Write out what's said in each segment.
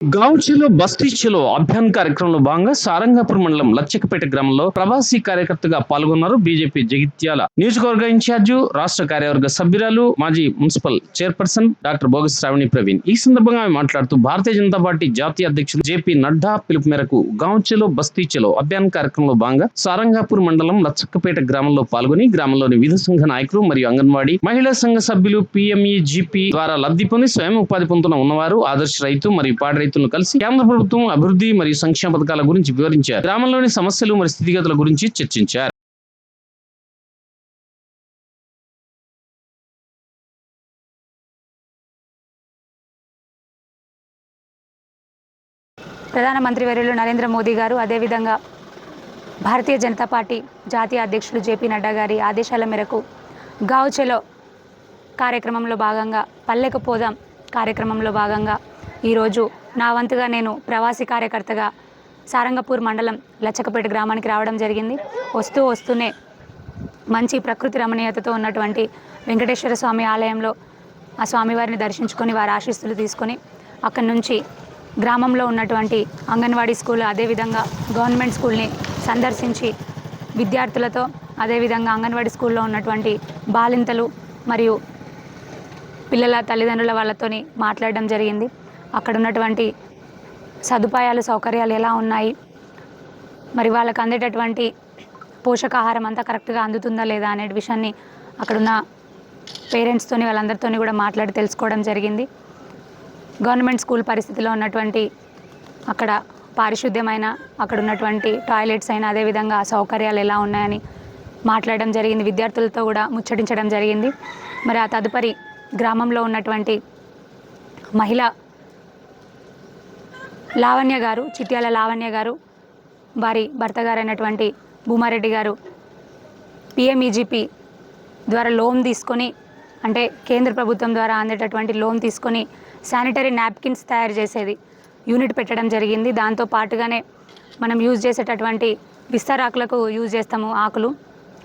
గాంచీలో బస్టిచ్లో అభ్యాన్ కార్యక్రమంలో భాగంగా సారంగాపూర్ మండలం లచ్చకపేట గ్రామంలో ప్రవాసీ కార్యకర్తగా పాల్గొన్నారు బీజేపీ జగిత్యాల నియోజకవర్గ ఇన్ఛార్జు రాష్ట్ర కార్యవర్గ సభ్యురాలు మాజీ municipal chairperson doctor Bogas Sravani Praveen. ఈ సందర్భంగా ఆమె మాట్లాడుతూ భారతీయ జనతా పార్టీ జాతీయ అధ్యక్షులు జేపీ నడ్డా పిలుపు మేరకు గాంచీలో బస్తీచలో అభ్యాన్ కార్యక్రమంలో భాగంగా సారంగాపూర్ మండలం లచ్చక్కపేట గ్రామంలో పాల్గొని గ్రామంలోని వివిధ సంఘ నాయకులు మరియు అంగన్వాడీ మహిళా సంఘ సభ్యులు పిఎంఈ జీపీ ద్వారా లబ్ధి పొంది స్వయం ఉపాధి పొందుతున్న ఉన్నవారు ఆదర్శ రైతు మరియు పాడి రైతులను కలిసి కేంద్ర ప్రభుత్వం అభివృద్ధి మరియు సంక్షేమ పథకాల గురించి వివరించారు. గ్రామంలోని సమస్యలు మరియు స్థితిగతుల గురించి చర్చించారు. ప్రధానమంత్రి వర్యులు నరేంద్ర మోదీ గారు అదేవిధంగా భారతీయ జనతా పార్టీ జాతీయ అధ్యక్షులు జేపీ నడ్డా గారి ఆదేశాల మేరకు గావుచెలో కార్యక్రమంలో భాగంగా పల్లెకు పోదాం కార్యక్రమంలో భాగంగా ఈరోజు నా వంతుగా నేను ప్రవాసీ కార్యకర్తగా సారంగపూర్ మండలం లచ్చకపేట గ్రామానికి రావడం జరిగింది. వస్తూ వస్తూనే మంచి ప్రకృతి రమణీయతతో ఉన్నటువంటి వెంకటేశ్వర స్వామి ఆలయంలో ఆ స్వామివారిని దర్శించుకొని వారి ఆశీస్సులు తీసుకొని అక్కడి నుంచి గ్రామంలో ఉన్నటువంటి అంగన్వాడీ స్కూల్ అదేవిధంగా గవర్నమెంట్ స్కూల్ని సందర్శించి విద్యార్థులతో అదేవిధంగా అంగన్వాడీ స్కూల్లో ఉన్నటువంటి బాలింతలు మరియు పిల్లల తల్లిదండ్రుల వాళ్ళతోని మాట్లాడడం జరిగింది. అక్కడ ఉన్నటువంటి సదుపాయాలు సౌకర్యాలు ఎలా ఉన్నాయి? మరి వాళ్ళకి అందేటటువంటి పోషకాహారం అంతా కరెక్ట్గా అందుతుందా లేదా అనే విషయాన్ని అక్కడున్న పేరెంట్స్తోని వాళ్ళందరితోని కూడా మాట్లాడి తెలుసుకోవడం జరిగింది. గవర్నమెంట్ స్కూల్ పరిస్థితిలో ఉన్నటువంటి అక్కడ పారిశుద్ధ్యమైన అక్కడ ఉన్నటువంటి టాయిలెట్స్ అయినా అదేవిధంగా సౌకర్యాలు ఎలా ఉన్నాయని మాట్లాడడం జరిగింది. విద్యార్థులతో కూడా ముచ్చటించడం జరిగింది. మరి ఆ తదుపరి గ్రామంలో ఉన్నటువంటి మహిళ లావణ్య గారు చిట్యాల లావణ్య గారు వారి భర్త గారైనటువంటి భూమారెడ్డి గారు పిఎంఈజీపీ ద్వారా లోన్ తీసుకొని అంటే కేంద్ర ప్రభుత్వం ద్వారా అందేటటువంటి లోన్ తీసుకొని శానిటరీ నాప్కిన్స్ తయారు చేసేది యూనిట్ పెట్టడం జరిగింది. దాంతో పాటుగానే మనం యూజ్ చేసేటటువంటి విస్తరాకులకు యూజ్ చేస్తాము ఆకులు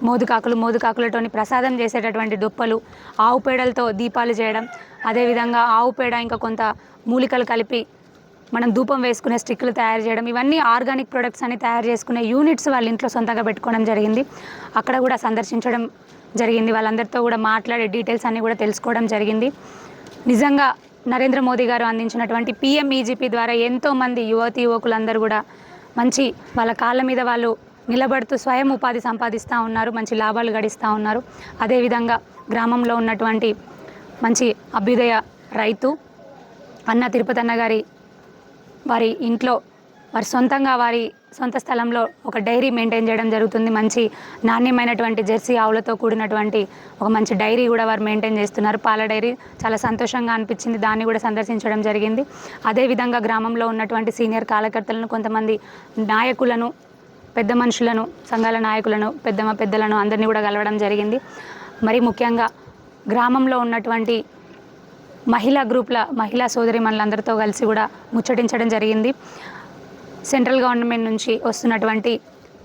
మోదుకాకులు మోదుకాకులతోని ప్రసాదం చేసేటటువంటి దుప్పలు ఆవు పేడలతో దీపాలు చేయడం అదేవిధంగా ఆవు పేడ ఇంకా కొంత మూలికలు కలిపి మనం ధూపం వేసుకునే స్టిక్లు తయారు చేయడం ఇవన్నీ ఆర్గానిక్ ప్రొడక్ట్స్ అని తయారు చేసుకునే యూనిట్స్ వాళ్ళ ఇంట్లో సొంతంగా పెట్టుకోవడం జరిగింది. అక్కడ కూడా సందర్శించడం జరిగింది. వాళ్ళందరితో కూడా మాట్లాడే డీటెయిల్స్ అన్నీ కూడా తెలుసుకోవడం జరిగింది. నిజంగా నరేంద్ర మోదీ గారు అందించినటువంటి పిఎంఈజీపీ ద్వారా ఎంతోమంది యువతి యువకులందరూ కూడా మంచి వాళ్ళ కాళ్ళ మీద వాళ్ళు నిలబడుతూ స్వయం ఉపాధి సంపాదిస్తూ ఉన్నారు మంచి లాభాలు గడిస్తూ ఉన్నారు. అదేవిధంగా గ్రామంలో ఉన్నటువంటి మంచి అభ్యుదయ రైతు అన్న తిరుపతి అన్న గారి వారి ఇంట్లో వారి సొంతంగా వారి సొంత స్థలంలో ఒక డైరీ మెయింటైన్ చేయడం జరుగుతుంది. మంచి నాణ్యమైనటువంటి జెర్సీ ఆవులతో కూడినటువంటి ఒక మంచి డైరీ కూడా వారు మెయింటైన్ చేస్తున్నారు. పాల డైరీ చాలా సంతోషంగా అనిపించింది. దాన్ని కూడా సందర్శించడం జరిగింది. అదేవిధంగా గ్రామంలో ఉన్నటువంటి సీనియర్ కార్యకర్తలను కొంతమంది నాయకులను పెద్ద మనుషులను సంఘాల నాయకులను పెద్ద పెద్దలను అందరినీ కూడా కలవడం జరిగింది. మరి ముఖ్యంగా గ్రామంలో ఉన్నటువంటి మహిళా గ్రూప్ల మహిళా సోదరి మనలందరితో కలిసి కూడా ముచ్చటించడం జరిగింది. సెంట్రల్ గవర్నమెంట్ నుంచి వస్తున్నటువంటి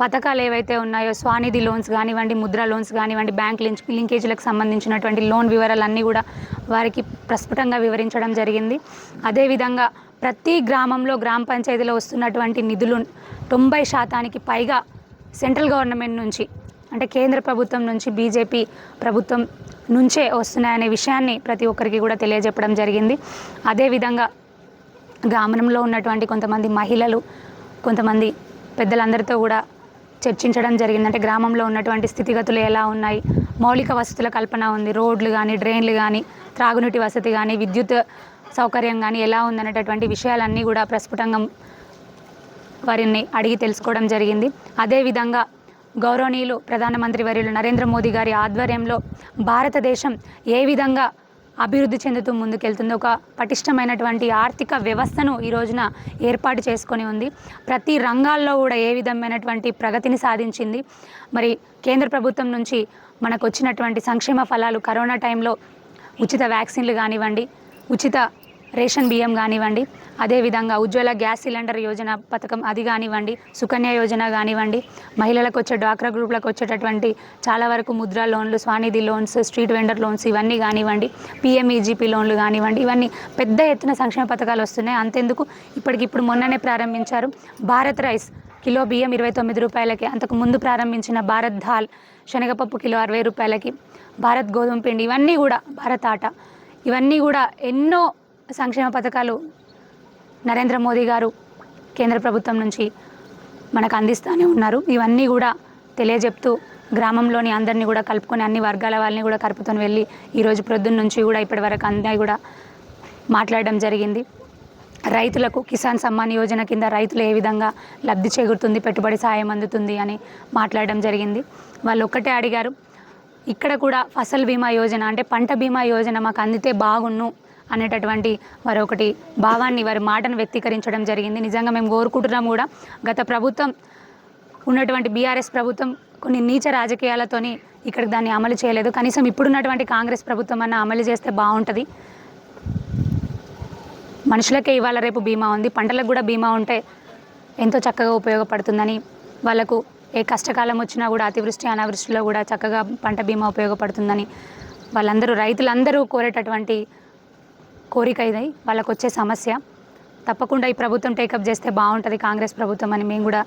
పథకాలు ఏవైతే ఉన్నాయో స్వానిధి లోన్స్ కానివ్వండి ముద్ర లోన్స్ కానివ్వండి బ్యాంక్ లింక్ లింకేజీలకు సంబంధించినటువంటి లోన్ వివరాలన్నీ కూడా వారికి ప్రస్ఫుటంగా వివరించడం జరిగింది. అదేవిధంగా ప్రతి గ్రామంలో గ్రామ పంచాయతీలో వస్తున్నటువంటి నిధులు తొంభై శాతానికి పైగా సెంట్రల్ గవర్నమెంట్ నుంచి అంటే కేంద్ర ప్రభుత్వం నుంచి బీజేపీ ప్రభుత్వం నుంచే వస్తున్నాయనే విషయాన్ని ప్రతి ఒక్కరికి కూడా తెలియజెప్పడం జరిగింది. అదేవిధంగా గ్రామంలో ఉన్నటువంటి కొంతమంది మహిళలు కొంతమంది పెద్దలందరితో కూడా చర్చించడం జరిగింది. అంటే గ్రామంలో ఉన్నటువంటి స్థితిగతులు ఎలా ఉన్నాయి? మౌలిక వసతుల కల్పన ఉంది. రోడ్లు కానీ డ్రైన్లు కానీ త్రాగునీటి వసతి కానీ విద్యుత్ సౌకర్యం కానీ ఎలా ఉందనేటటువంటి విషయాలన్నీ కూడా ప్రస్ఫుటంగా వారిని అడిగి తెలుసుకోవడం జరిగింది. అదేవిధంగా గౌరవనీయులు ప్రధానమంత్రి వర్యులు నరేంద్ర మోదీ గారి ఆధ్వర్యంలో భారతదేశం ఏ విధంగా అభివృద్ధి చెందుతూ ముందుకెళ్తుంది ఒక పటిష్టమైనటువంటి ఆర్థిక వ్యవస్థను ఈ రోజున ఏర్పాటు చేసుకొని ఉంది. ప్రతి రంగాల్లో కూడా ఏ విధమైనటువంటి ప్రగతిని సాధించింది. మరి కేంద్ర ప్రభుత్వం నుంచి మనకు వచ్చినటువంటి సంక్షేమ ఫలాలు కరోనా టైంలో ఉచిత వ్యాక్సిన్లు కానివ్వండి ఉచిత రేషన్ బియ్యం కానివ్వండి అదేవిధంగా ఉజ్వల గ్యాస్ సిలిండర్ యోజన పథకం అది కానివ్వండి సుకన్య యోజన కానివ్వండి మహిళలకు వచ్చే డ్వాక్రా గ్రూప్లకు వచ్చేటటువంటి చాలా వరకు ముద్రా లోన్లు SVANidhi loans street vendor loans ఇవన్నీ కానివ్వండి పిఎంఈజీపీ లోన్లు కానివ్వండి ఇవన్నీ పెద్ద ఎత్తున సంక్షేమ పథకాలు వస్తున్నాయి. అంతెందుకు ఇప్పటికిప్పుడు మొన్ననే ప్రారంభించారు భారత్ రైస్ కిలో బియ్యం ఇరవై తొమ్మిది రూపాయలకి అంతకు ముందు ప్రారంభించిన భారత్ దాల్ శనగపప్పు కిలో అరవై రూపాయలకి భారత్ గోధుమ పిండి ఇవన్నీ కూడా భారత్ ఆట ఇవన్నీ కూడా ఎన్నో సంక్షేమ పథకాలు నరేంద్ర మోదీ గారు కేంద్ర ప్రభుత్వం నుంచి మనకు అందిస్తూనే ఉన్నారు. ఇవన్నీ కూడా తెలియజెప్తూ గ్రామంలోని అందరినీ కూడా కలుపుకొని అన్ని వర్గాల వాళ్ళని కూడా కలుపుకొని వెళ్ళి ఈరోజు ప్రొద్దున్న నుంచి కూడా ఇప్పటి వరకు కూడా మాట్లాడడం జరిగింది. రైతులకు కిసాన్ సమ్మాన్ యోజన కింద రైతులు ఏ విధంగా లబ్ధి చేకూరుతుంది పెట్టుబడి సాయం అందుతుంది అని మాట్లాడడం జరిగింది. వాళ్ళు ఒక్కటే అడిగారు ఇక్కడ కూడా ఫసల్ బీమా యోజన అంటే పంట బీమా యోజన మాకు అందితే బాగున్ను అనేటటువంటి వారి ఒకటి భావాన్ని వారి మాటను వ్యక్తీకరించడం జరిగింది. నిజంగా మేము కోరుకుంటున్నాం కూడా గత ప్రభుత్వం ఉన్నటువంటి బీఆర్ఎస్ ప్రభుత్వం కొన్ని నీచ రాజకీయాలతోని ఇక్కడ దాన్ని అమలు చేయలేదు. కనీసం ఇప్పుడున్నటువంటి కాంగ్రెస్ ప్రభుత్వం అన్న అమలు చేస్తే బాగుంటుంది. మనుషులకే ఇవాళ రేపు బీమా ఉంది. పంటలకు కూడా బీమా ఉంటే ఎంతో చక్కగా ఉపయోగపడుతుందని వాళ్ళకు ఏ కష్టకాలం వచ్చినా కూడా అతివృష్టి అనావృష్టిలో కూడా చక్కగా పంట బీమా ఉపయోగపడుతుందని వాళ్ళందరూ రైతులందరూ కోరేటటువంటి కోరిక ఇది వాళ్ళకు వచ్చే సమస్య. తప్పకుండా ఈ ప్రభుత్వం టేకప్ చేస్తే బాగుంటుంది కాంగ్రెస్ ప్రభుత్వం అని మేము కూడా